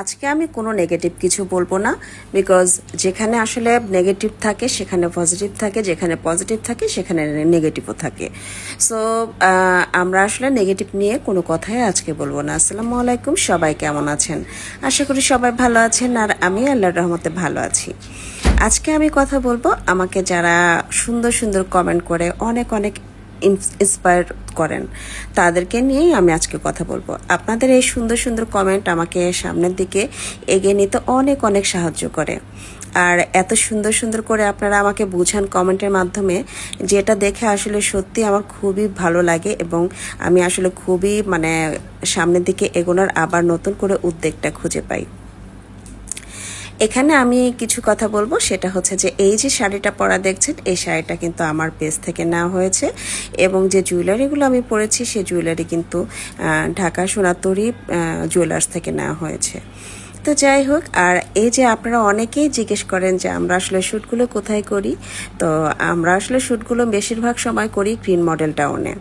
আজকে আমি কোনো নেগেটিভ কিছু বলব না বিকজ যেখানে আসলে নেগেটিভ থাকে, সেখানে পজিটিভ থাকে, যেখানে পজিটিভ থাকে, সেখানে নেগেটিভও থাকে। সো আমরা আসলে নেগেটিভ নিয়ে কোনো কথাই আজকে বলব না। আসসালামু আলাইকুম, সবাই কেমন আছেন? আশা করি সবাই ভালো আছেন, আর আমি আল্লাহর রহমতে ভালো আছি। আজকে আমি কথা বলব আমাকে যারা সুন্দর সুন্দর কমেন্ট করে, অনেক অনেক ইন্সপায়ার করেন। তাদেরকে নিয়েই আমি আজকে কথা বলব। আপনাদের এই সুন্দর সুন্দর কমেন্ট আমাকে সামনের দিকে এগিয়ে নিতে অনেক অনেক সাহায্য করে। আর এত সুন্দর সুন্দর করে আপনারা আমাকে বুঝান কমেন্টের মাধ্যমে, যেটা দেখে আসলে সত্যি আমার খুবই ভালো লাগে এবং আমি আসলে খুবই মানে সামনের দিকে এগোনোর আবার নতুন করে উদ্যোগটা খুঁজে পাই। এখানে আমি কিছু কথা বলব, সেটা হচ্ছে যে এই যে শাড়িটা পরা দেখছেন, এই শাড়িটা কিন্তু আমার পেজ থেকে নেওয়া হয়েছে এবং যে জুয়েলারিগুলো আমি পরেছি সেই জুয়েলারি কিন্তু ঢাকা সোনাতরি জুয়েলার্স থেকে নেওয়া হয়েছে। তো যাই হোক, আর এই যে আপনারা অনেকেই জিজ্ঞেস করেন যে আমরা আসলে শ্যুটগুলো কোথায় করি, তো আমরা আসলে শ্যুটগুলো বেশিরভাগ সময় করি গ্রিন মডেল টাউনে।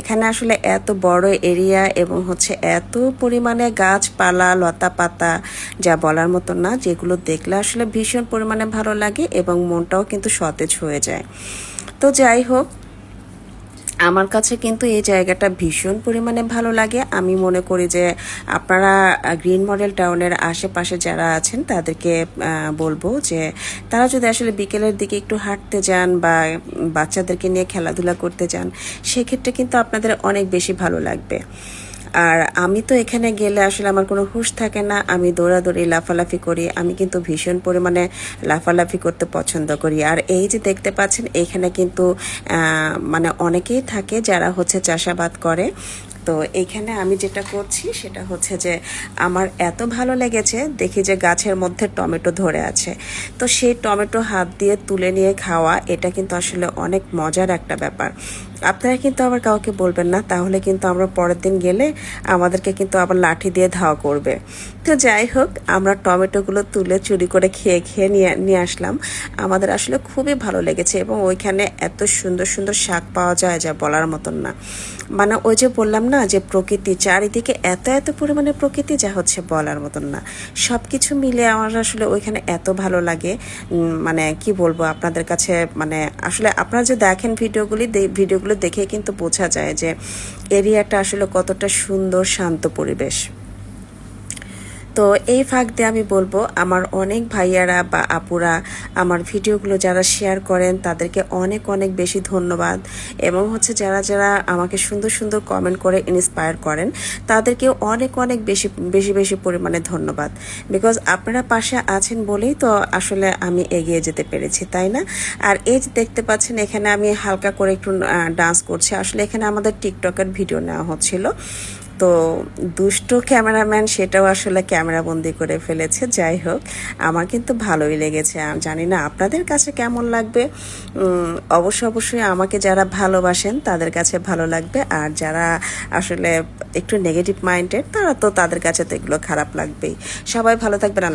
এখানে আসলে এত বড় এরিয়া এবং হচ্ছে এত পরিমাণে গাছপালা লতা পাতা যা বলার মতো না, যেগুলো দেখলে আসলে ভীষণ পরিমাণে ভালো লাগে এবং মনটাও কিন্তু সতেজ হয়ে যায়। তো যাই হোক আমার কাছে কিন্তু এই জায়গাটা ভীষণ পরিমাণে ভালো লাগে। আমি মনে করি যে আপনারা গ্রিন মডেল টাউনের আশেপাশে যারা আছেন, তাদেরকে বলব যে তারা যদি আসলে বিকেলের দিকে একটু হাঁটতে যান বা বাচ্চাদেরকে নিয়ে খেলাধুলা করতে যান, সেক্ষেত্রে কিন্তু আপনাদের অনেক বেশি ভালো লাগবে। আর আমি তো এখানে গেলে আসলে আমার কোনো হুশ থাকে না। আমি দৌড়াদৌড়ি, লাফালাফি করি। আমি কিন্তু ভীষণ পরিমাণে লাফালাফি করতে পছন্দ করি। আর এই যে দেখতে পাচ্ছেন, এখানে কিন্তু মানে অনেকেই থাকে যারা হচ্ছে চাষাবাদ করে। তো এইখানে আমি যেটা করছি সেটা হচ্ছে যে আমার এত ভালো লেগেছে, দেখি যে গাছের মধ্যে টমেটো ধরে আছে। তো সেই টমেটো হাত দিয়ে তুলে নিয়ে খাওয়া, এটা কিন্তু আসলে অনেক মজার একটা ব্যাপার। আপনারা কিন্তু আবার কাউকে বলবেন না, তাহলে কিন্তু আমরা পরের দিন গেলে আমাদেরকে কিন্তু আবার লাঠি দিয়ে ধাওয়া করবে। তো যাই হোক, আমরা টমেটোগুলো তুলে চুরি করে খেয়ে খেয়ে নিয়ে নিয়ে আসলাম। আমাদের আসলে খুবই ভালো লেগেছে এবং ওইখানে এত সুন্দর সুন্দর শাক পাওয়া যায় যা বলার মতন না। মানে ওই যে বললাম না যে প্রকৃতি, চারিদিকে এত এত পরিমাণে প্রকৃতি যা হচ্ছে বলার মতন না। সব কিছু মিলে আমার আসলে ওইখানে এত ভালো লাগে। মানে কি বলব আপনাদের কাছে মানে আসলে আপনারা যে দেখেন ভিডিওগুলি ভিডিওগুলো দেখে কিন্তু বোঝা যায় যে এরিয়াটা আসলে কতটা সুন্দর, শান্ত পরিবেশ। তো এই ফাঁক দিয়ে আমি বলব, আমার অনেক ভাইয়ারা বা আপুরা আমার ভিডিওগুলো যারা শেয়ার করেন, তাদেরকে অনেক অনেক বেশি ধন্যবাদ। এবং হচ্ছে যারা যারা আমাকে সুন্দর সুন্দর কমেন্ট করে ইন্সপায়ার করেন তাদেরকে অনেক অনেক বেশি বেশি বেশি পরিমাণে ধন্যবাদ। বিকজ আপনারা পাশে আছেন বলেই তো আসলে আমি এগিয়ে যেতে পেরেছি, তাই না? আর এই যে দেখতে পাচ্ছেন, এখানে আমি হালকা করে একটু ডান্স করছি। আসলে এখানে আমাদের টিকটকের ভিডিও নেওয়া হচ্ছিল। তো দুষ্ট ক্যামেরাম্যান সেটাও আসলে ক্যামেরা বন্দি করে ফেলেছে, যাই হোক। আমার কিন্তু ভালোই লেগেছে। জানি না আপনাদের কাছে কেমন লাগবে। অবশ্য অবশ্যই আমাকে যারা ভালোবাসেন তাদের কাছে ভালো লাগবে। আর যারা আসলে একটু নেগেটিভ মাইন্ডেড তারা তো তাদের কাছে তো এগুলো খারাপ লাগবেই। সবাই ভালো থাকবেন।